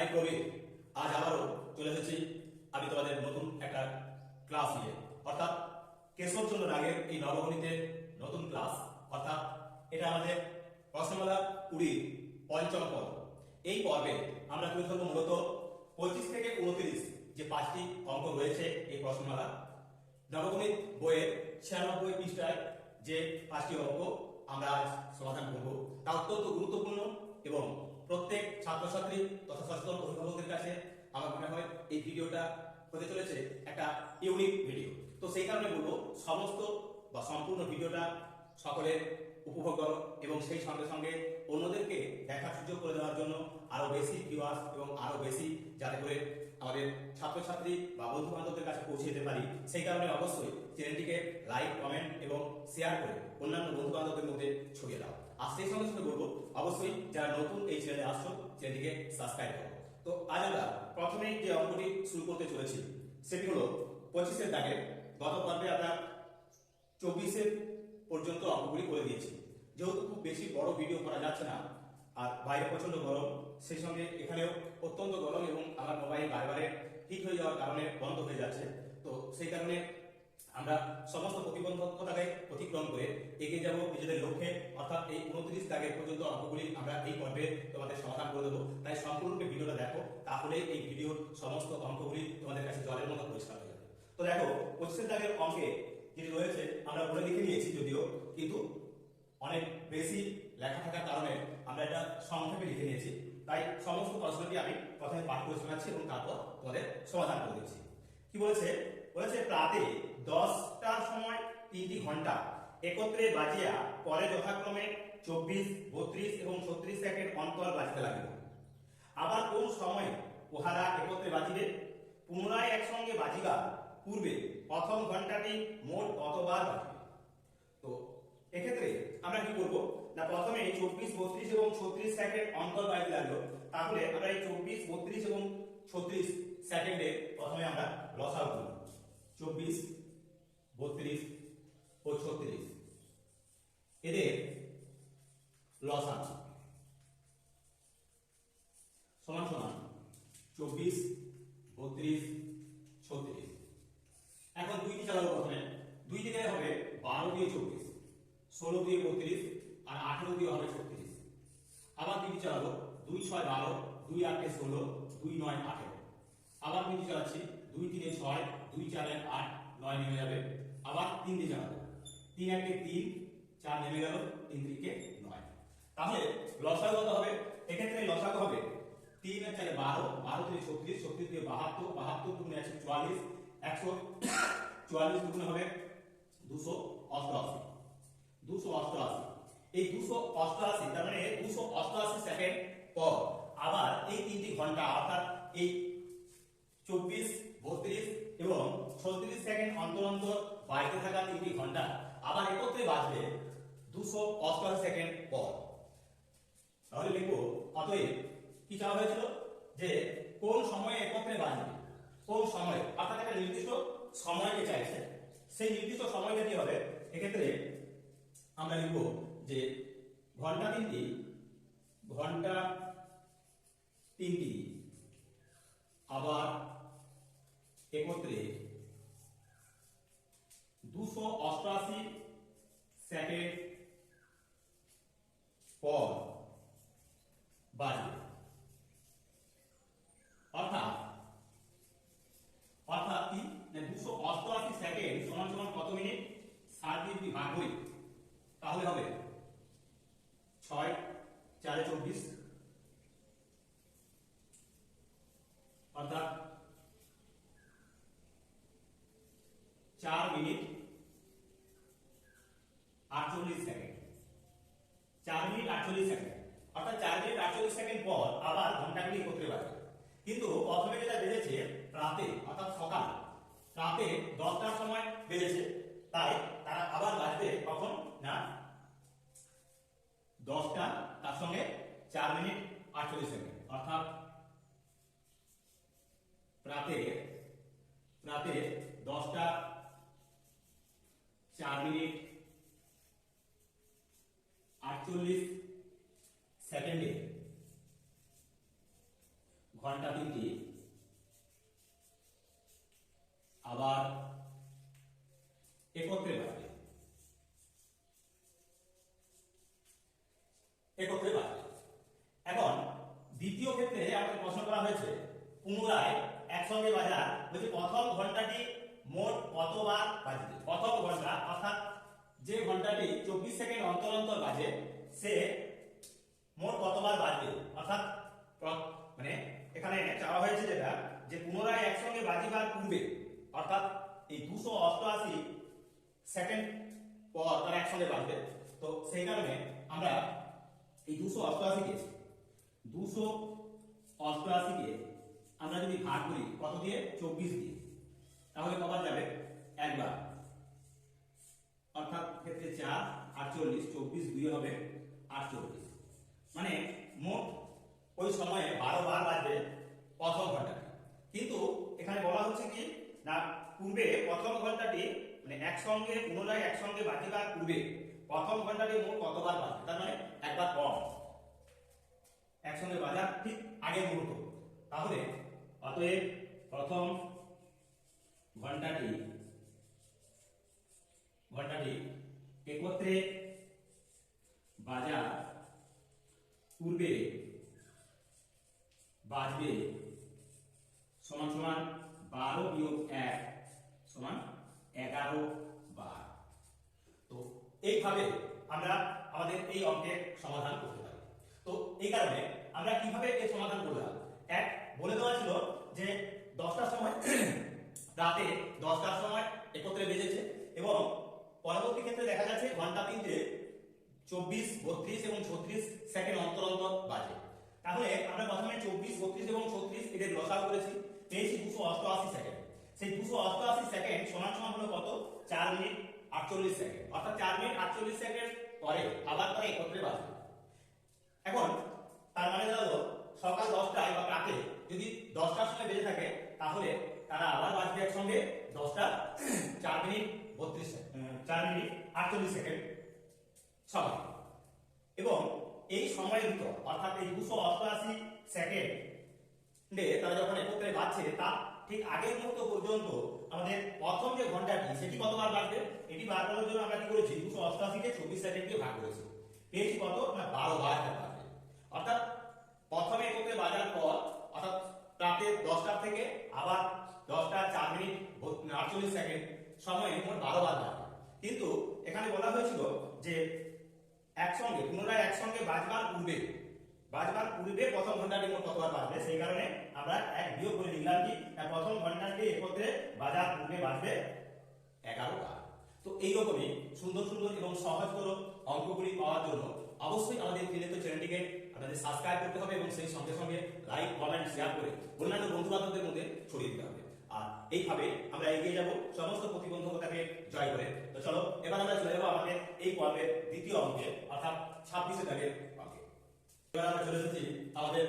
আমি প্রবীর আজ আবারও চলে এসেছি। আমি তোমাদের নতুন একটা ক্লাস নিয়ে। অর্থাৎ কেশবচন্দ্র রাগের এই নবগণিতের নতুন ক্লাস অর্থাৎ এটা আমাদের প্রশ্নমালা কুড়ির পঞ্চম পর্ব। এই পর্বে আমরা তুলে ধরবো মূলত পঁচিশ থেকে উনত্রিশ যে পাঁচটি অঙ্ক রয়েছে এই প্রশ্নমালা নবগণিত বইয়ের ছিয়ানব্বই পৃষ্ঠায় যে পাঁচটি অঙ্ক আমরা আজ সমাধান করব, তা অত্যন্ত গুরুত্বপূর্ণ এবং প্রত্যেক ছাত্রছাত্রী তথা সচেতন অভিভাবকদের কাছে আমার মনে হয় এই ভিডিওটা হতে চলেছে একটা ইউনিক ভিডিও তো সেই কারণে বলব, সমস্ত বা সম্পূর্ণ ভিডিওটা সকলের উপভোগ করো এবং সেই সঙ্গে সঙ্গে অন্যদেরকে দেখার সুযোগ করে দেওয়ার জন্য আরও বেশি ভিউয়ার্স এবং আরও বেশি যাতে করে আমাদের ছাত্রছাত্রী বা বন্ধু বান্ধবদের কাছে পৌঁছে যেতে পারি। সেই কারণে অবশ্যই চ্যানেলটিকে লাইক কমেন্ট এবং শেয়ার করে অন্যান্য বন্ধু বান্ধবদের মধ্যে ছড়িয়ে দাও। আর সেই সঙ্গে সঙ্গে বলব, অবশ্যই যারা নতুন এই চ্যানেলে আসছো, চ্যানেলটিকে সাবস্ক্রাইব করো। তো আজ আমরা প্রথমেই যে অঙ্কটি শুরু করতে চলেছি, সেটি হলো পঁচিশের দাগের গত পর্বে আমরা চব্বিশের পর্যন্ত অঙ্কগুলি করে দিয়েছি। যেহেতু খুব বেশি বড় ভিডিও করা যাচ্ছে না, আর বাইরে প্রচণ্ড গরম সেই সঙ্গে এখানেও অত্যন্ত গরম এবং আমার মোবাইল বারে হিট হয়ে যাওয়ার কারণে বন্ধ হয়ে যাচ্ছে। তো সেই কারণে আমরা সমস্ত প্রতিবন্ধকতাকে অতিক্রম করে এগিয়ে যাব নিজেদের লক্ষ্যে। অর্থাৎ এই উনত্রিশ দাগের পর্যন্ত অঙ্কগুলি আমরা এই পর্বে তোমাদের সমাধান করে দেবো। তাই সম্পূর্ণরূপে ভিডিওটা দেখো, তাহলে এই ভিডিওর সমস্ত অঙ্কগুলি তোমাদের কাছে জলের মতো পরিষ্কার হয়ে যাবে। তো দেখো, পঁচিশের দাগের অঙ্কে যেটি রয়েছে, আমরা বলে লিখে নিয়েছি যদিও, কিন্তু অনেক বেশি লেখা থাকার কারণে আমরা এটা সংক্ষেপে লিখে নিয়েছি। তাই সমস্ত প্রশ্নটি আমি প্রথমে পাঠ করে শোনাচ্ছি এবং তারপর তোমাদের সমাধান করে দিচ্ছি। কি বলেছে? বলেছে, প্রাতে দশটার সময় তিনটি ঘণ্টা একত্রে বাজিয়া পরে যথাক্রমে চব্বিশ, বত্রিশ এবং ছত্রিশ সেকেন্ড অন্তর বাজতে লাগিল। আবার কোন সময় উহারা একত্রে বাজিবে? পুনরায় একসঙ্গে বাজিবা পূর্বে প্রথম ঘন্টাটি মোট কতবার বাজিবে? তো এক্ষেত্রে আমরা কি করব? না, প্রথমে চব্বিশ, বত্রিশ এবং ছত্রিশ সেকেন্ড অন্তর বাজতে লাগল। তাহলে আমরা এই চব্বিশ, বত্রিশ এবং ছত্রিশ সেকেন্ডে প্রথমে আমরা লসাও করব। চব্বিশ, বত্রিশ ও ছত্রিশ। এদের লসা সমান সমান চব্বিশ, বত্রিশ, ছত্রিশ। এখন দুইটি চালাবো প্রথমে। দুই দিকে হবে বারো দিয়ে চব্বিশ, ষোলো দিয়ে বত্রিশ আর আঠেরো দিয়ে হবে ছত্রিশ। আবার দুইটি চালাবো, দুই ছয় বারো, দুই আটে ষোলো, দুই নয় আঠেরো। আবার দুইটি চালাচ্ছি, দুই তিনে ছয়, দুই চারে আট, নয় নেমে যাবে। আবার তিন দিয়ে চালাবো। তিন একে তিন, চার নেমে গেল, তিন তিনকে নয়। তাহলে লসাগু কত হবে? এক্ষেত্রে লসাগু হবে তিন আর চারে বারো বারো থেকে ছত্রিশ ছত্রিশ দিয়ে বাহাত্তর বাহাত্তর দুগুণে একশো চুয়াল্লিশ একশো চুয়াল্লিশ দুগুণে হবে দুশো অষ্টআশি। দুশো অষ্টআশি। এই দুশো অষ্টআশি, তার মানে দুশো অষ্টআশি সেকেন্ড পর। আবার এই তিনটি ঘণ্টা, অর্থাৎ এই চব্বিশ, বত্রিশ এবং ছত্রিশ সেকেন্ড অন্তর অন্তর বাড়িতে থাকা তিনটি ঘণ্টা আবার একত্রে বাজবে দুশো অষ্টআশি সেকেন্ড পর। তাহলে লিখব, অতএব কি চাওয়া হয়েছিল? যে কোন সময়ে একত্রে বাজবে? কোন সময়? অর্থাৎ একটা নির্দিষ্ট সময়কে চাইছে। সেই নির্দিষ্ট সময়টা কি হবে? এক্ষেত্রে আমরা লিখব যে ঘণ্টা তিনটি ঘণ্টা তিনটি, আবার একত্রে দুশো অষ্টআশি সেকেন্ড পর বাজবে। অর্থাৎ অর্থাৎ কি? দুশো অষ্টআশি সেকেন্ড সমান সমান কত মিনিট? দিয়ে যদি ভাগ করি তাহলে হবে ছয়, চারে চব্বিশ। অর্থাৎ চার মিনিট আটচল্লিশ সেকেন্ড। চার মিনিট আটচল্লিশ সেকেন্ড। অর্থাৎ চার মিনিট আটচল্লিশ সেকেন্ড পর আবার ঘন্টাগুলি একত্রে বাজে। কিন্তু প্রথমে যেটা বেজেছে প্রাতে অর্থাৎ সকাল প্রাতে দশটার সময় বেজেছে। তাই তারা আবার বাজবে কখন না দশটা তার সঙ্গে চার মিনিট আটচল্লিশ সেকেন্ড অর্থাৎ প্রাতে প্রাতে দশটা চার মিনিট আটচল্লিশ সেকেন্ডে ঘণ্টা তিনটি আবার একত্রে বাজবে একত্রে বাজবে এখন দ্বিতীয় ক্ষেত্রে আমাকে প্রশ্ন করা হয়েছে পুনরায় একসঙ্গে বাজার বলছে প্রথম ঘন্টাটি মোট কতবার বাজবে প্রথম ঘণ্টা অর্থাৎ যে ঘন্টাটি চব্বিশ সেকেন্ড অন্তর অন্তর বাজে, সে মোট কতবার বাজবে? অর্থাৎ মানে এখানে চাওয়া হয়েছে যেটা, যে পুনরায় একসঙ্গে বাজিবার পূর্বে, অর্থাৎ এই দুশো অষ্টআশি সেকেন্ড পর তারা একসঙ্গে বাজবে। তো সেই কারণে আমরা এই দুশো অষ্টআশিকে দুশো অষ্টআশিকে আমরা যদি ভাগ করি, কত দিয়ে? চব্বিশ দিয়ে। তাহলে কবার যাবে? একবার। অর্থাৎ ক্ষেত্রে চার, আটচল্লিশ, চব্বিশ, দুই হবে আটচল্লিশ। মানে মোট ওই সময়ে বারো বার বাজবে প্রথম ঘন্টাটি। কিন্তু এখানে বলা হচ্ছে কি, না, পূর্বে প্রথম ঘন্টাটি মানে একসঙ্গে, পুনরায় একসঙ্গে বাজিবার পূর্বে প্রথম ঘন্টাটি মোট কতবার বাজবে? তার মানে একবার কম। একসঙ্গে বাজার ঠিক আগের মুহূর্ত। তাহলে অতএব প্রথম ঘন্টাটি ঘন্টাটি একত্রে বাজার পূর্বে বাজবে সমান সমান বারো বিয়োগ এক সমান এগারো বার। তো এইভাবে আমরা আমাদের এই অঙ্কের সমাধান করতে পারি। তো এই কারণে আমরা কীভাবে এর সমাধান করলাম? এক, বলে দেওয়া ছিল যে দশটার সময় রাতে দশটার সময় একত্রে বেজেছে এবং পরবর্তী ক্ষেত্রে দেখা যাচ্ছে ঘণ্টা তিনটে চব্বিশ, বত্রিশ এবং ছত্রিশ সেকেন্ড অন্তর অন্তর বাজে। তাহলে আমরা প্রথমে চব্বিশ, বত্রিশ এবং ছত্রিশ এদের লসাও করেছি, পেয়েছি দুশো অষ্টআশি সেকেন্ড। সেই দুশো অষ্টআশি সেকেন্ড সমান সমান হলো কত? চার মিনিট আটচল্লিশ সেকেন্ড। অর্থাৎ চার মিনিট আটচল্লিশ সেকেন্ড পরে, আবার তারা একত্রে বাজবে এখন, তার মানে দাঁড়াল সকাল দশটায় বা রাতে যদি দশটার সময় বেজে থাকে, তাহলে তারা আবার বাজবে একসঙ্গে দশটা চার মিনিট বত্রিশ সেকেন্ড। চার মিনিট আটচল্লিশ সেকেন্ড সময় এবং এই সময়ের ভিতর অর্থাৎ এই দুশো অষ্টআশি সেকেন্ডে তারা যখন একত্রে বাজছে তার ঠিক আগের মুহূর্ত পর্যন্ত আমাদের প্রথম যে ঘন্টাটি সেটি কতবার বাজবে এটি বার করার জন্য আমরা কি করেছি? দুশো অষ্টআশিকে চব্বিশ সেকেন্ড দিয়ে ভাগ করেছি। পেয়েছি কত? না, বারো এটা বাজবে অর্থাৎ প্রথমে একত্রে বাজার পর, অর্থাৎ রাতে দশটার থেকে আবার দশটা চার মিনিট আটচল্লিশ সেকেন্ড সময়ে মোট বারো বার বাজবে কিন্তু এখানে বলা হয়েছিল যে একসঙ্গে, পুনরায় একসঙ্গে বাজবার পূর্বে বাজবার পূর্বে প্রথম ঘন্টাটি মোট কতবার বাজবে? সেই কারণে আমরা এক বিয়োগ করে লিখলাম কি? না প্রথম ঘন্টাটি একত্রে বাজার পূর্বে বাজবে এগারো বার তো এইরকমই সুন্দর সুন্দর এবং সহজতর অঙ্কগুলি পাওয়ার জন্য অবশ্যই আমাদের ত্রিনেত্র চ্যানেলটিকে আপনাদের সাবস্ক্রাইব করতে হবে এবং সেই সঙ্গে সঙ্গে লাইক কমেন্ট শেয়ার করে অন্যান্য বন্ধু বান্ধবদের মধ্যে ছড়িয়ে দিতে হবে। আর এইভাবে আমরা এগিয়ে যাব সমস্ত প্রতিবন্ধকতাকে জয় করে। তো চলো, এবার আমরা চলে যাব আমাদের এই পর্বের দ্বিতীয় অঙ্কে, অর্থাৎ ছাব্বিশে দাগের অঙ্কে। এবার আমরা চলে এসেছি আমাদের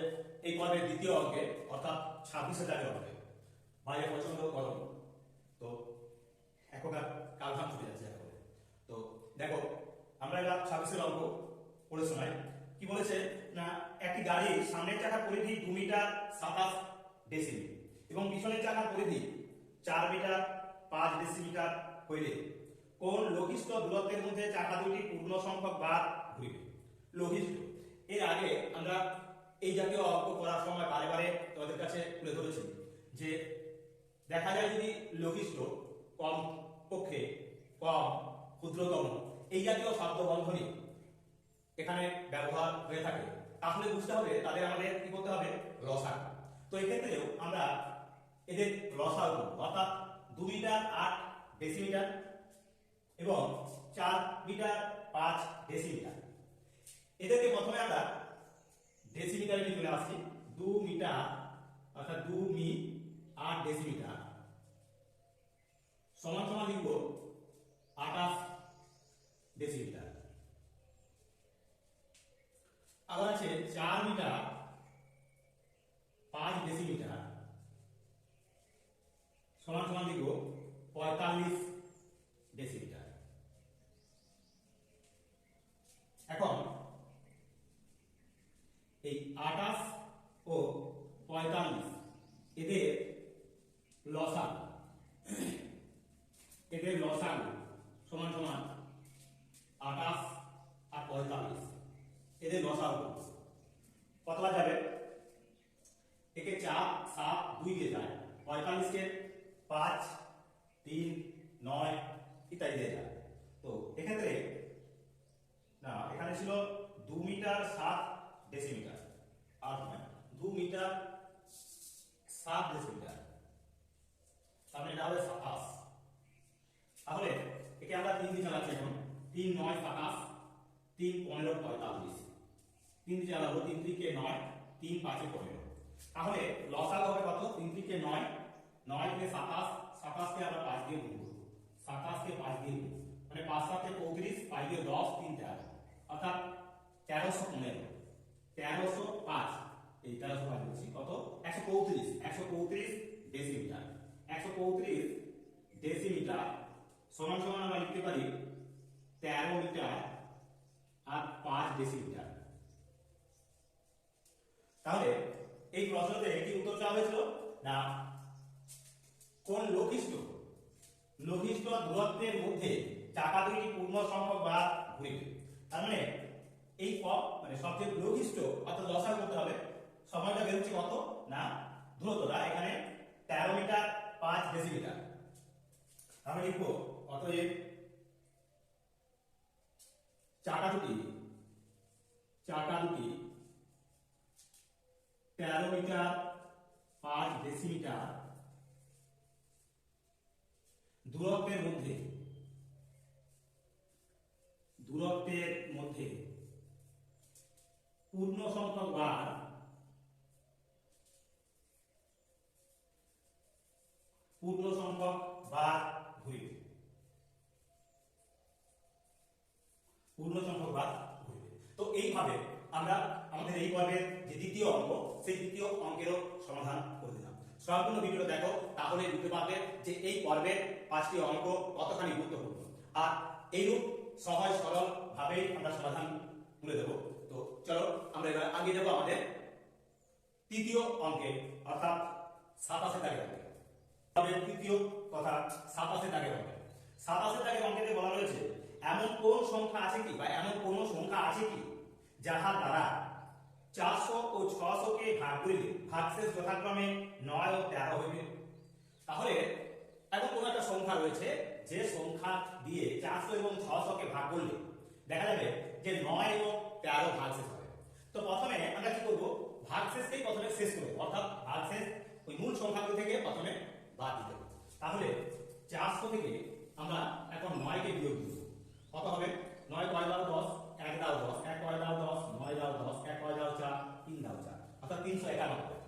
এই পর্বের দ্বিতীয় অঙ্কে, অর্থাৎ ছাব্বিশে দাগের অঙ্কে। বাইরে প্রচণ্ড গরম। তো এখনকার কালঘাম ছুটে যাচ্ছে এখন। তো দেখো, আমরা এবার ছাব্বিশের অঙ্ক পড়ে শোনাই। কি বলেছে? না, একটি গাড়ির সামনের চাকার পরিধি দু মিটার সাতাশ ডেসিমিটার এবং পিছনের চাকার পরিধি, চার মিটার, পাঁচ ডেসিমিটার হইলে, কোন লঘিষ্ঠ দূরত্বের মধ্যে চাকা দুটি পূর্ণ সংখ্যক বার ঘুরিবে? লঘিষ্ঠ। এর আগে আমরা এই জাতীয় অঙ্ক করার সময় বারে বারে তোমাদের কাছে তুলে ধরেছি যে দেখা যায় যদি লঘিষ্ঠ, কম পক্ষে, কম, ক্ষুদ্রতম, এই জাতীয় শব্দ বন্ধনী এখানে ব্যবহার হয়ে থাকে। তাহলে বুঝতে হবে তাদের আমাদের কি করতে হবে? রসা তো এক্ষেত্রেও আমরা এদের রসা অর্থাৎ দু মিটার আট ডেসিমিটার এবং চার মিটার পাঁচ ডেসিমিটার। এদেরকে প্রথমে আমরা ডেসিমিটারে চলে আসছি, দু মিটার, অর্থাৎ দু মি আট ডেসিমিটার। সমান সমান লিখব আঠাশ ডেসিমিটার। আবার আছে চার মিটার পাঁচ ডেসিমিটার। সমান সমান লিখব পঁয়তাল্লিশ ডেসিমিটার এখন এই আঠাশ ও পঁয়তাল্লিশ, এদের লসাগ। এদের লসাগ সমান সমান আঠাশ আর পঁয়তাল্লিশ। এদের লসাগ কতবার যাবে? একে চার, সাত, দুই দিয়ে যায়। পঁয়তাল্লিশকে পাঁচ, তিন, নয় ইত্যাদি যায়। তো এক্ষেত্রে, না, এখানে ছিল দু মিটার সাত ডেসিমিটার। আর নয় দু মিটার সাত ডেসিমিটার। তার মানে এটা হবে সাতাশ। তাহলে একে আমরা তিন দিয়ে চালাচ্ছি এখন। তিন, নয়, সাতাশ, তিন, পনেরো, পঁয়তাল্লিশ। তিন দিয়ে চালাবো, তিন দিকে নয়, তিন, পাঁচে পনেরো। তাহলে লসাগ হবে কত? তিন দিকে নয় নয় থেকে সাতাশ সাতাশকে আমরা পাঁচ দিয়ে গুণ করব সাতাশকে পাঁচ দিয়ে গুণ মানে পাঁচ সাতে পঁয়ত্রিশ পাঁচ দিয়ে দশ তিন তেরো অর্থাৎ তেরোশো পনেরো তেরোশো পাঁচ এই তেরোশো পাঁচ বলছি কত একশো পঁয়ত্রিশ একশো পঁয়ত্রিশ ডেসিমিটার একশো পঁয়ত্রিশ ডেসিমিটার সমান সমান আমরা লিখতে পারি তেরো মিটার আর পাঁচ ডেসিমিটার তাহলে এই প্রশ্নতে কি উত্তর চাওয়া হয়েছিল না কোন লঘিষ্ঠ লঘিষ্ঠ দূরত্বের মধ্যে চাকা দুটি পূর্ণ সংখ্যক বা ঘুরিবে। তার মানে এই পথ মানে সবচেয়ে লঘিষ্ঠ অর্থাৎ লসাগু করতে হবে। সময়টা বেরোচ্ছে কত? না দূরত্বটা এখানে তেরো মিটার, পাঁচ ডেসিমিটার। আমরা লিখব, অতএব চাকা দুটি চাকা দুটি, তেরো মিটার, পাঁচ ডেসিমিটার দূরত্বের মধ্যে। দূরত্বের মধ্যে। পূর্ণ সংখ্যক বার। পূর্ণ সংখ্যক বার ঘুরিবে। পূর্ণ সংখ্যক বার ঘুরবে। তো এইভাবে আমরা আমাদের এই পর্বের যে দ্বিতীয় অঙ্ক সেই দ্বিতীয় অঙ্কেরও সমাধান করে দিলাম। সম্পূর্ণ ভিডিও দেখো, তাহলে বুঝতে পারবে যে এই পর্বের পাঁচটি অঙ্ক কতখানি গুরুত্বপূর্ণ? আর এইরূপ সহজ সরল ভাবেই আমরা সমাধান তুলে দেবো। তো চলো, আমরা এবার আগে যাব আমাদের তৃতীয় অঙ্কে, অর্থাৎ সাতাশে দাগের অঙ্কে। আমাদের তৃতীয় কথা সাতাশে দাগের অঙ্কে। সাতাশে দাগের অঙ্কেতে বলা রয়েছে এমন কোন সংখ্যা আছে কি বা এমন কোন সংখ্যা আছে কি যাহার দ্বারা চারশো ও ছশো কে ভাগ করিলে ভাগশেষ যথাক্রমে নয় ও তেরো হইবে? তাহলে এমন কোন একটা সংখ্যা রয়েছে, যে সংখ্যা দিয়ে চারশো এবং ছশো কে ভাগ করলে দেখা যাবে যে নয় এবং তেরো ভাগশেষ হবে। তো প্রথমে আমরা কি করব? ভাগশেষকেই প্রথমে শেষ করব, অর্থাৎ ভাগশেষ ওই মূল সংখ্যাগুলো থেকে প্রথমে বাদ দিতে হবে। তাহলে চারশো থেকে আমরা এখন নয়কে বিয়োগ দিব কত হবে? নয় কয় দাও দশ, এক দাও দশ, এক কয় দাও দশ, নয় দাও দশ, এক কয় দাও চার, তিন দাও চার, অর্থাৎ তিনশো একানব্বই।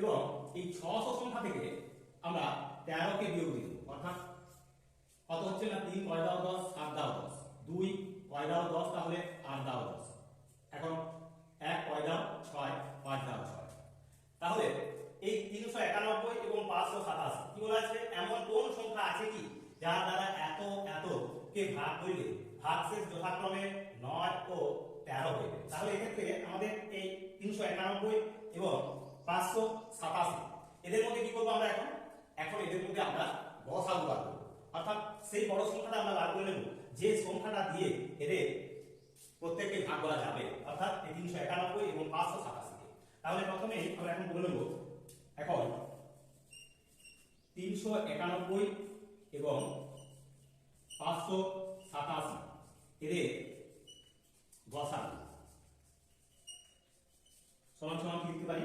এবং এই ছশো সংখ্যা থেকে আমরা তেরোকে বিয়োগ দিব, অর্থাৎ কত হচ্ছে না? তিন কয় দাও দশ সাত দাও দশ। দুই কয় দাও দশ, তাহলে আট দাও দশ। এখন এক কয় দাও ছয়, পাঁচ দাও ছয়। তাহলে এই তিনশো একানব্বই এবং পাঁচশো সাতাশি, কি বলা আছে? এমন কোন সংখ্যা আছে কি যার দ্বারা এত এত কে ভাগ করলে ভাগশেষ যথাক্রমে নয় ও তেরো হইবে তাহলে এক্ষেত্রে আমাদের এই তিনশো একানব্বই এবং পাঁচশো সাতাশি, এদের মধ্যে কি করব আমরা এখন? এখন এদের মধ্যে আমরা গসাগু বার অর্থাৎ সেই বড় সংখ্যাটা আমরা বার করে নেব। যে সংখ্যাটা দিয়ে এদের প্রত্যেককে ভাগ করা যাবে, অর্থাৎ তিনশো একানব্বই এবং পাঁচশো সাতাশিকে। তাহলে প্রথমে আমরা এখন বলে নেব, এখন তিনশো একানব্বই এবং পাঁচশো সাতাশি, এদের গসা সমান সমান লিখতে পারি?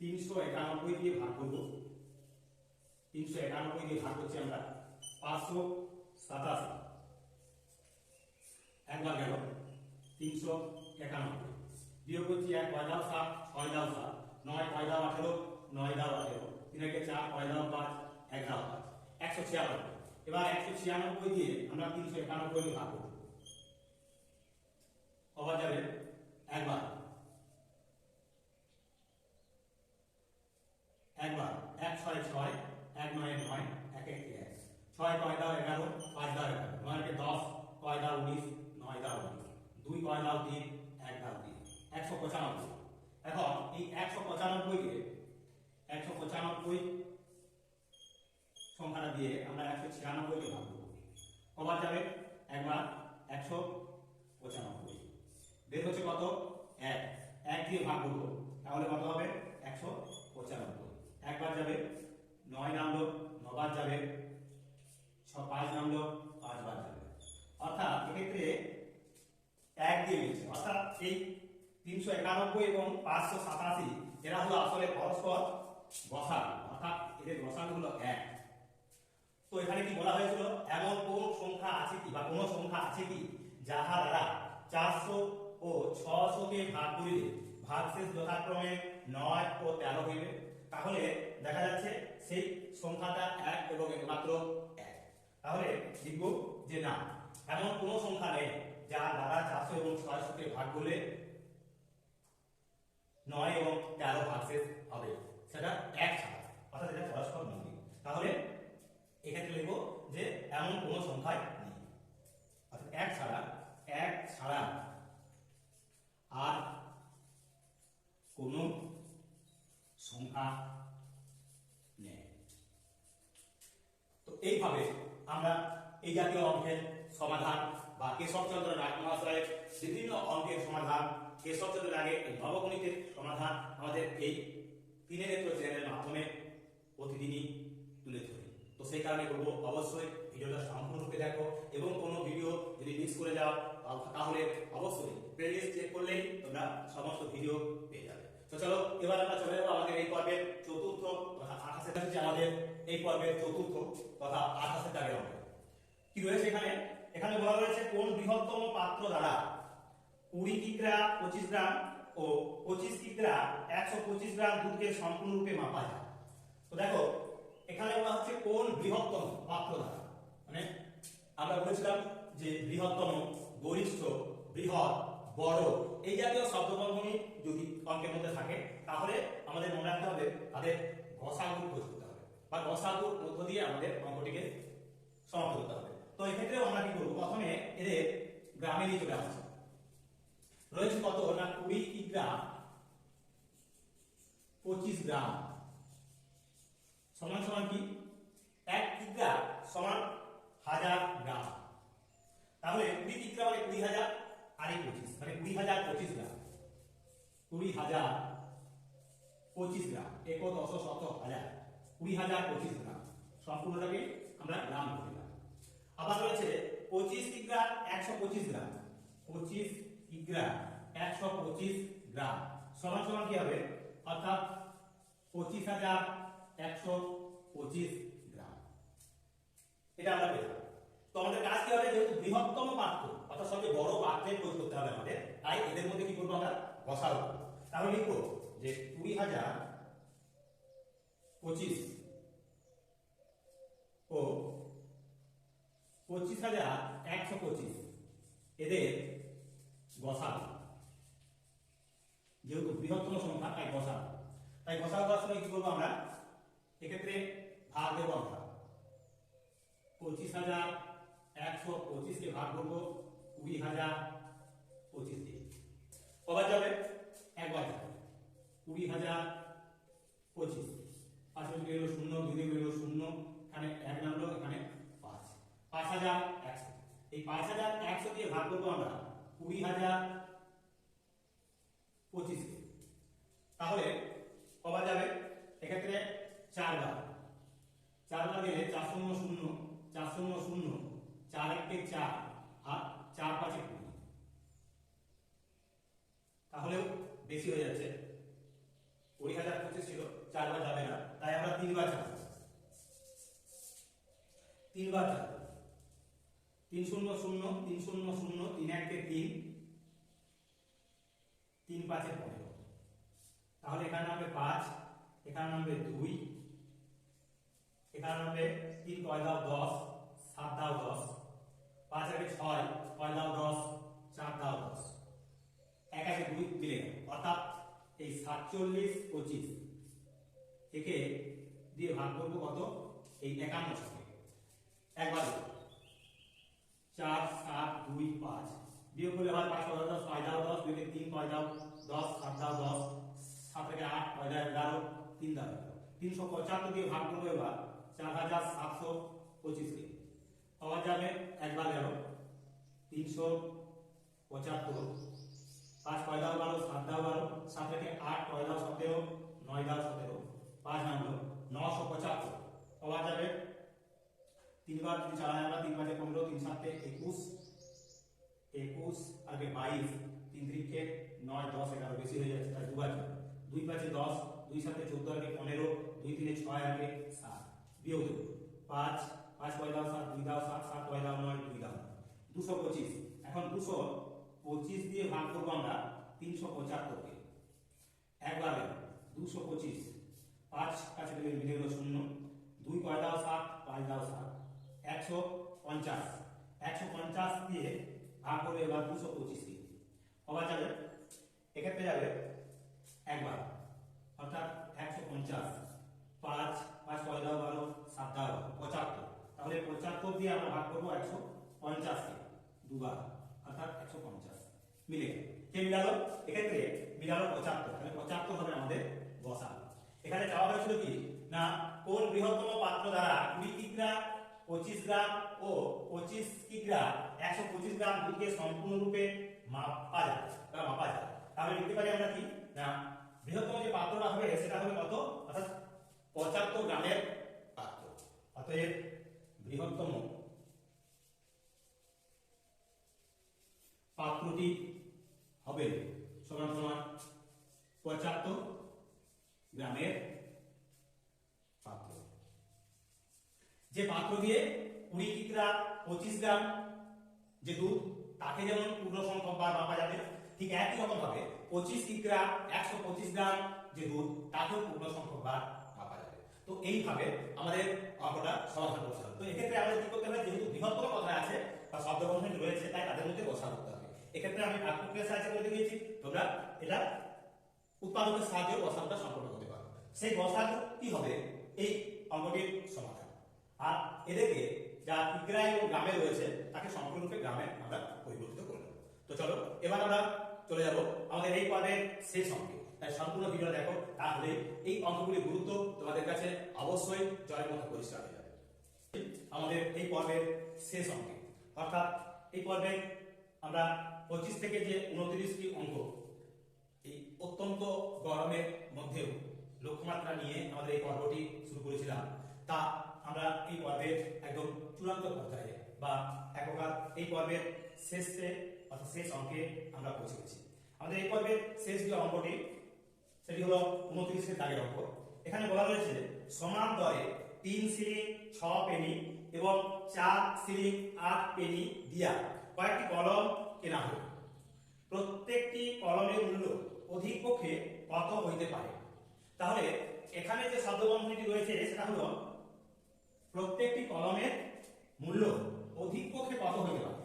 তিনশো একানব্বই দিয়ে ভাগ করব। তিনশো একানব্বই দিয়ে ভাগ করছি আমরা পাঁচশো সাতাশি। একবার গেল, তিনশো একানব্বই। বিয়োগ করছি এক কয় দাও সাত ছয় দাও সাত, নয় কয় দাও আঠেরো নয় দাও আঠেরো। তিন একে চার কয় দাও পাঁচ এক দাও পাঁচ। একশো ছিয়ানব্বই। এবার একশো ছিয়ানব্বই দিয়ে আমরা তিনশো একানব্বই দিয়ে ভাগ করব। যাবে? একবার। একবার, এক ছয় ছয়, এক নয় নয়, এক এক এক। ছয় কয় এগারো, পাঁচ দাও এগারো। নয়কে দশ, কয় উনিশ, নয় দাও উনিশ। দুই কয় দাও তিন, এক দাও তিন। একশো পঁচানব্বই। এখন এই একশো পঁচানব্বইকে, একশো পঁচানব্বই সংখ্যাটা দিয়ে আমরা একশো ছিয়ানব্বইকে ভাগ করব। কবার যাবে? একবার একশো পঁচানব্বই। বের হচ্ছে কত? এক। এক দিয়ে ভাগ করব। তাহলে কত হবে? একশো পঁচানব্বই। একবার যাবে, নয় নামলো, নবার যাবে, ছ পাঁচ নামলো, পাঁচবার যাবে। অর্থাৎ এক্ষেত্রে এক দিয়ে মিলছে অর্থাৎ এই তিনশো একানব্বই এবং পাঁচশো সাতাশি, এরা হলো আসলে পরস্পর গসাগ অর্থাৎ এদের গসাগ হলো এক। তো এখানে কি বলা হয়েছিল? এমন কোন সংখ্যা আছে কি বা কোন সংখ্যা আছে কি যাহা দ্বারা চারশো ও ছশো কে ভাগ করিলে ভাগশেষ যথাক্রমে নয় ও তেরো হইবে? তাহলে দেখা যাচ্ছে সেই সংখ্যাটা এক এবং একমাত্র এক। তাহলে লিখব যে না, এমন কোন সংখ্যা নেই যা দ্বারা চারশো এবং ছয়শো কে ভাগ করলে নয় এবং তেরো ভাগশেষ হবে। সেটা এক ছাড়া, অর্থাৎ এটা পরস্পর মন্দির তাহলে এক্ষেত্রে লিখব যে এমন কোনো সংখ্যায় নেই অর্থাৎ এক ছাড়া এক ছাড়া আর কোনো সংখ্যা নেই তো এইভাবে আমরা এই জাতীয় অঙ্কের সমাধান বা কেশবচন্দ্র নাগ মহাশয়ের বিভিন্ন অঙ্কের সমাধান কেশবচন্দ্র এই নবগণিতের সমাধান আমাদের এই তিনে নেত্র চ্যানেলের মাধ্যমে প্রতিদিনই তুলে ধরি। তো সেই কারণে বলব, অবশ্যই ভিডিওটা সম্পূর্ণরূপে দেখো এবং কোনো ভিডিও যদি মিস করে যাও, তাহলে অবশ্যই প্লেলিস্ট চেক করলেই তোমরা সমস্ত ভিডিও পেয়ে যাবে। তো চলো, এবার আমরা চলে যাব আমাদের এই পর্বের চতুর্থ তথা হচ্ছে আমাদের এই পর্বের চতুর্থ তথা আঠাশের দাগের কি রয়েছে এখানে? এখানে বলা রয়েছে কোন বৃহত্তম পাত্র দ্বারা? কুড়ি কিগ্রা, পঁচিশ গ্রাম ও পঁচিশ কিগ্রা, একশো পঁচিশ গ্রাম দুধকে সম্পূর্ণরূপে মাপা যায়। তো দেখো, এখানে বলা হচ্ছে কোন বৃহত্তম পাত্র দ্বারা? মানে আমরা বলেছিলাম যে বৃহত্তম, গরিষ্ঠ, বৃহৎ, বড়, এই জাতীয় শব্দবন্ধনী যদি অঙ্কের মধ্যে থাকে, তাহলে আমাদের মনে রাখতে হবে তাদের গসাগু খোঁজ করতে হবে। বা গসাগুর মধ্য দিয়ে আমাদের অঙ্কটিকে সমাপ্ত করতে হবে। তো এক্ষেত্রেও আমরা কি করব? প্রথমে এদের গ্রামে নিয়ে চলে আসছি রয়েছে কত? না, কুড়ি কিগ্রা পঁচিশ গ্রাম। সমান সমান কি? এক কিগ্রা সমান হাজার গ্রাম। তাহলে কুড়ি কিগ্রা মানে কুড়ি হাজার, আর এই পঁচিশ মানে কুড়ি হাজার পঁচিশ গ্রাম। কুড়ি হাজার পঁচিশ গ্রাম এক দশ শত হাজার। কুড়ি হাজার পঁচিশ গ্রাম। সম্পূর্ণটাকে আমরা গ্রাম ধরলাম আবার রয়েছে পঁচিশ কিগ্রা একশো পঁচিশ গ্রাম। পঁচিশ কিগ্রা একশো পঁচিশ গ্রাম। সমান সমান কি হবে? অর্থাৎ পঁচিশ হাজার একশো পঁচিশ গ্রাম। এটা আমরা পেলাম। তো আমাদের কাজ কি হবে? যেহেতু বৃহত্তম পাত্র, অর্থাৎ সবচেয়ে বড় পাত্রের খোঁজ করতে হবে আমাদের। তাই এদের মধ্যে কি করব আমরা? বসাবো তাহলে লিখব যে কুড়ি হাজার পঁচিশ ও পঁচিশ হাজার একশো পঁচিশ। এদের গসাগু। যেহেতু বৃহত্তম সংখ্যা, তাই গসাগু। তাই গসাগু করার সময় কি করব আমরা? এক্ষেত্রে ভাগ দেবো আমরা। পঁচিশ হাজার একশো পঁচিশকে ভাগ করব কুড়ি হাজার পঁচিশ দিয়ে কবার যাবে? একবার যাবে। কুড়ি হাজার পঁচিশ। পাঁচশো দিকে শূন্য, দুই দিকে শূন্য, এখানে এক নামলো, এখানে পাঁচ হাজার একশো। এই পাঁচ হাজার একশো দিয়ে ভাগ করব আমরা কুড়ি হাজার পঁচিশকে তাহলে কবার যাবে? এক্ষেত্রে চারবার চারবার গেলে চার শূন্য শূন্য, চার শূন্য শূন্য, চার একে চার, আর চার পাঁচে কুড়ি। তাহলেও বেশি হয়ে যাচ্ছে। কুড়ি হাজার পঁচিশ ছিল চারবার যাবে না। তাই আমরা তিনবার চাবো তিনবার চাবো তিন শূন্য শূন্য, তিন শূন্য শূন্য, তিন একে তিন তিন পাঁচে পনেরো। তাহলে এখানে নামবে পাঁচ, এখানে নামবে দুই, এখানে নামবে তিন, কয় দশ, সাত দাও দশ, পাঁচ একে ছয়, কয় দাও দশ, চার দাও দশ। এক একে দুই গেল। অর্থাৎ এই সাতচল্লিশ পঁচিশ একে দিয়ে ভাগ করব কত? এই একান্ন থেকে। একবার। চার, সাত, দুই, পাঁচ। বিয়োগ করলে হয় পাঁচ কয় দশ, ছয়, দাও, দশ দুই তিন কয় দাও, দশ, সাত, দাও, দশ সাত থেকে আট পয়লা এগারো, তিন, দাও তিনশো পঁচাত্তর দিয়ে ভাগ করব এবার, চার হাজার সাতশো পাওয়া যাবে একবার গেল, তিনশো পঁচাত্তর। পাঁচ পয়লা বারো, সাত, দাও, বারো সাত থেকে আট পয়লা সতেরো, নয়, দাও, সতেরো, পাঁচ নামলো নশো পঁচাত্তর। পাওয়া যাবে তিনবার তিন চার হাজার তিন পাঁচে পনেরো, তিন সাতে একুশ একুশ আগে বাইশ, তিন তিরিখে নয়, দশ, এগারো, বেশি হয়ে যাচ্ছে তাই দুবার। দুই পাঁচে দশ, দুই সাথে চোদ্দ আগে পনেরো, দুই তিনে ছয় আগে সাত। বিয়োগ দেবো। পাঁচ পাঁচ দাও সাত, দুই দাও সাত সাত দাও নয়, দুই দাও। দুশো পঁচিশ। এখন দুশো পঁচিশ দিয়ে ভাগ করব আমরা তিনশো পঁচাত্তরকে। একবার দুশো পঁচিশ। পাঁচ কাছে দেবে মিলে গেল শূন্য। দুই কয় দাও সাত, পাঁচ দাও সাত। একশো পঞ্চাশ। একশো পঞ্চাশ দিয়ে ভাগ করবে এবার দুশো পঁচিশ দিয়ে কবার যাবে? এক্ষেত্রে যাবে একবার। অর্থাৎ একশো পঞ্চাশ পাঁচ পাঁচ কয় দাও বারো, সাত দাও পঁচাত্তর। তাহলে পঁচাত্তর দিয়ে আমরা ভাগ করব একশো পঞ্চাশকে দুবার, অর্থাৎ একশো পঞ্চাশ। মিলে। কে মিলালো? এক্ষেত্রে মিলালো পঁচাত্তর। তাহলে পঁচাত্তর হবে আমাদের বসা। এখানে চাওয়া হয়েছিল কি? না, কোন বৃহত্তম পাত্র দ্বারা কুড়ি কিগ্রা পঁচিশ গ্রাম ও পঁচিশ কিগ্রা একশো পঁচিশ গ্রাম দুধকে সম্পূর্ণরূপে মাপা যায় বা মাপা যায়। তাহলে লিখতে পারি আমরা কি? না, বৃহত্তম যে পাত্রটা হবে, সেটা হবে কত? অর্থাৎ পঁচাত্তর গ্রামের পাত্র। অতএব বৃহত্তম পাত্রটি হবে সমান সমান পঁচাত্তর গ্রামের পাত্র যে পাত্র দিয়ে কুড়ি কিগ্রা পঁচিশ গ্রাম যে দুধ, তাকে যেমন পূর্ণ সংখ্যক বার মাপা যাবে, ঠিক একই রকম ভাবে পঁচিশ কিগ্রা একশো পঁচিশ গ্রাম যে দুধ, তাকেও পূর্ণ সংখ্যক বার মাপা যাবে। তো এইভাবে আমাদের অঙ্কটা সমাধান করতে হবে। তো এক্ষেত্রে আমাদের কি করতে হবে, যেহেতু বৃহত্তর কথা আছে বা শব্দ বন্ধনী রয়েছে, তাই তাদের মধ্যে বসা করতে হবে। এক্ষেত্রে আমি আত্মক্রিয়ার সাহায্যে করে দিয়েছি তোমরা এটা উৎপাদকের সাহায্যে বসাটা সম্পন্ন করতে পারো। সেই বসাটা কি হবে? এই অঙ্কটির সমাধান। আর এদেরকে যা কিগ্রা এবং গ্রামে রয়েছে, তাকে সম্পূর্ণরূপে গ্রামে আমরা পরিবর্তিত করে তো চলো, এবার আমরা চলে যাব আমাদের এই পর্বের শেষ অঙ্কে। তাই সম্পূর্ণ ভিডিও দেখো, তাহলে এই অঙ্কগুলির গুরুত্ব তোমাদের কাছে অবশ্যই জলের মতো পরিষ্কার হয়ে যাবে। আমাদের এই পর্বের শেষ অঙ্কে। অর্থাৎ এই পর্বে আমরা পঁচিশ থেকে যে উনত্রিশটি অঙ্ক, এই অত্যন্ত গরমের মধ্যেও লক্ষ্যমাত্রা নিয়ে আমাদের এই পর্বটি শুরু করেছিলাম। তা আমরা এই পর্বের একদম চূড়ান্ত পর্যায়ে বা এক প্রকার এই পর্বের শেষে অর্থাৎ শেষ অঙ্কে আমরা পৌঁছে গেছি। আমাদের এই পর্বের শেষ যে অঙ্কটি, সেটি হলো উনত্রিশের দাগের অঙ্ক। এখানে বলা রয়েছে সমান দরে তিন সিলিং ছ পেনি এবং চার সিলিং আট পেনি দিয়া কয়েকটি কলম কেনা হলো। প্রত্যেকটি কলমের মূল্য অধিক পক্ষে কত হইতে পারে? তাহলে এখানে যে শব্দবন্ধনীটি রয়েছে, সেটা হলো প্রত্যেকটি কলমের মূল্য অধিক পক্ষে কত হইতে পারে?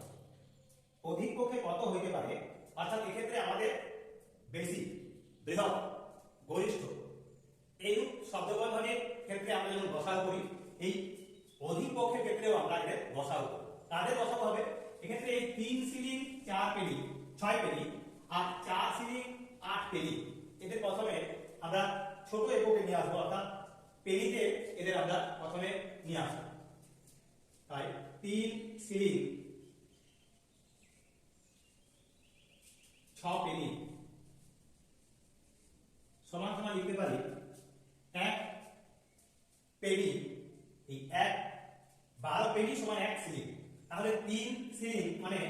অধিক পক্ষে কত হইতে পারে? অর্থাৎ এক্ষেত্রে আমাদের বেশি, বৃহৎ, গরিষ্ঠ এই শব্দবন্ধনের ক্ষেত্রে আমরা যখন বসাও করি, এই অধিক পক্ষের ক্ষেত্রেও আমরা এদের বসাও করি। কাদের বসাতে হবে? এক্ষেত্রে এই তিন সিলিং, চার পেনি ছয় পেনি আর চার সিলিং, আট পেনি এদের প্রথমে আমরা ছোট এককে নিয়ে আসব, অর্থাৎ পেনিতে এদের আমরা প্রথমে নিয়ে আসব। তাই তিন সিলিং। ছ পেনি সমান সমান লিখতে পারি এক পেনি এই এক, বারো পেনি সমান এক সিলিং। তাহলে তিন সিলিং মানে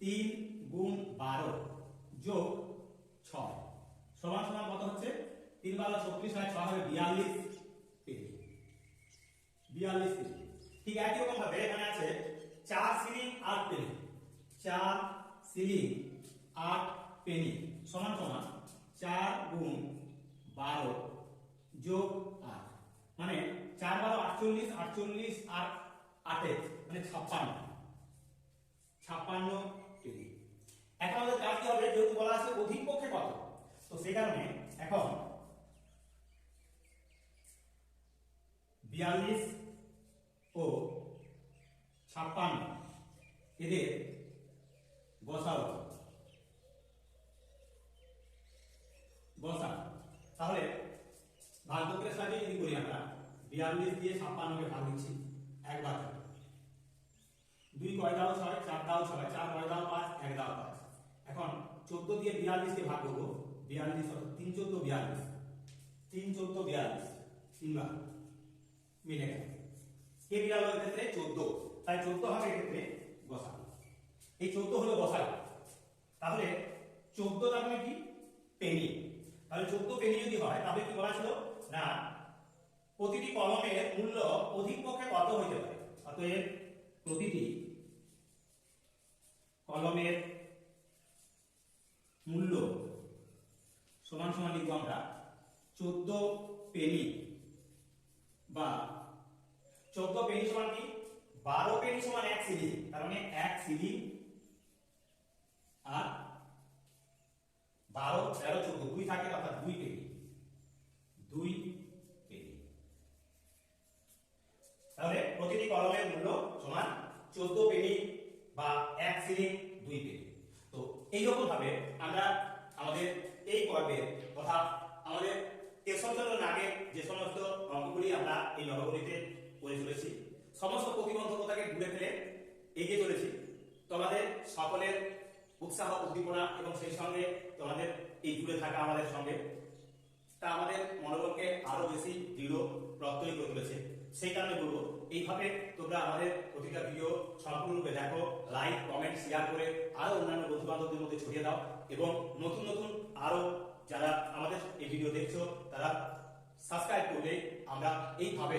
তিন গুণ বারো যোগ ছয়। সমান সমান কত হচ্ছে? তিন বারো ছত্রিশ হয় ছয় হবে বিয়াল্লিশ। বিয়াল্লিশ পেনি ঠিক একই রকম ভাবে এখানে আছে চার সিলিং, আট পেনি। চার সিলিং, আট পেনি। সমান সমান চার গুণ বারো যোগ আট। মানে চার বারো আটচল্লিশ আটচল্লিশ আট আটে মানে ছাপ্পান্ন। ছাপ্পান্ন পেনি এখন আমাদের কাজ কি হবে? যেহেতু বলা আছে অধিক পক্ষে কত? তো সেই কারণে এখন বিয়াল্লিশ ও ছাপ্পান্ন। এদের বসাও। বসা। তাহলে ভাগদকের সাহায্যে যদি করি আমরা। বিয়াল্লিশ দিয়ে ছাপ্পান্নকে ভাগ দিচ্ছি একবার। দুই কয় দাও ছয়, চার দাও ছয়, চার কয় দাও পাঁচ, এক দাও পাঁচ। এখন চোদ্দ দিয়ে বিয়াল্লিশকে ভাগ করব। বিয়াল্লিশ তিন চোদ্দ বিয়াল্লিশ। তিন চোদ্দ বিয়াল্লিশ। তিনবার মিলে গেল। কে বিড়াল ক্ষেত্রে চোদ্দ। তাই চোদ্দ হবে এক্ষেত্রে বসা। এই চোদ্দ হলো বসা। তাহলে চোদ্দ মানে কি? পেনি। তাহলে চোদ্দ পেনি যদি হয়, তাহলে কি বলা ছিল? না, প্রতিটি কলমের মূল্য অধিক পক্ষে কত হইতে পারে? অতএব প্রতিটি কলমের মূল্য সমান সমান লিখব আমরা। চোদ্দ পেনি বা চোদ্দ পেনি সমান কি? বারো পেনি সমান এক সিলি। তার মানে এক সিলি আর বারো, তেরো, চোদ্দ, দুই থাকে অর্থাৎ দুই পেনি দুই পেনি তাহলে প্রতিটি কলমের মূল্য সমান চোদ্দ পেনি বা এক সিলিং, দুই পেনি তো এইরকম ভাবে আমরা আমাদের এই পর্বের অর্থাৎ আমাদের কেশবচন্দ্র নাগের যে সমস্ত অঙ্কগুলি আমরা এই নবগুলিতে করে চলেছি সমস্ত প্রতিবন্ধকতাকে দূরে ফেলে এগিয়ে চলেছি। তোমাদের সকলের উৎসাহ, উদ্দীপনা এবং সেই সঙ্গে তোমাদের এই জুড়ে থাকা আমাদের সঙ্গে। তা আমাদের মনোবলকে আরও বেশি দৃঢ়, প্রত্যয় করে তুলেছে। সেই কারণে বলব, এইভাবে তোমরা আমাদের প্রতিটা ভিডিও সম্পূর্ণরূপে দেখো লাইক কমেন্ট শেয়ার করে আরও অন্যান্য বন্ধু বান্ধবদের মধ্যে ছড়িয়ে দাও এবং নতুন নতুন আরও যারা আমাদের এই ভিডিও দেখছ, তারা সাবস্ক্রাইব করলে আমরা এইভাবে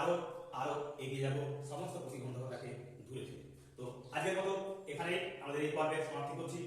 আরও আরও এগিয়ে যাব, সমস্ত প্রতিবন্ধকতাকে দূরে ফেলে তো আজকের মতো এখানে আমাদের এই পর্বের সমাপ্তি করছি।